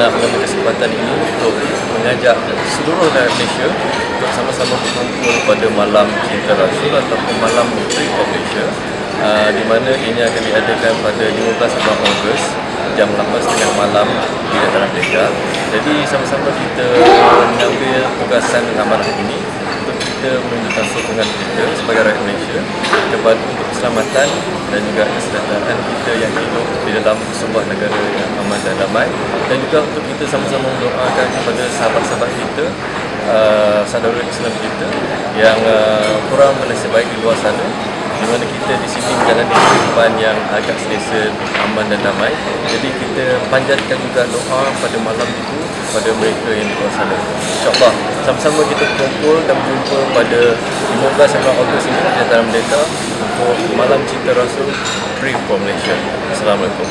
nak mengambil kesempatan ini untuk mengajak seluruh rakyat Malaysia untuk sama-sama berkumpul pada malam Cinta Rasul ataupun malam Puteri of Malaysia uh, di mana ini akan diadakan pada 15 bulan Ogos jam 8.30 malam di Dataran Merdeka. Jadi sama-sama kita mengambil tugasan amanah ini untuk kita menunjukkan sokongan kita sebagai rakyat Malaysia. Kepada untuk keselamatan dan juga kesejahteraan kita yang hidup di dalam sebuah negara yang aman dan damai. Dan juga untuk kita sama-sama mendoakan kepada sahabat-sahabat kita uh, saudara Islam kita yang uh, kurang bernasib baik di luar sana. Di mana kita di kehidupan yang agak selesa, aman dan damai. Jadi kita panjatkan juga doa pada malam itu pada mereka yang di luar sana. InsyaAllah sama-sama kita berkumpul dan berjumpa pada 15 Ogos ini di dalam Merdeka untuk Malam Cinta Rasul Free for Malaysia. Assalamualaikum.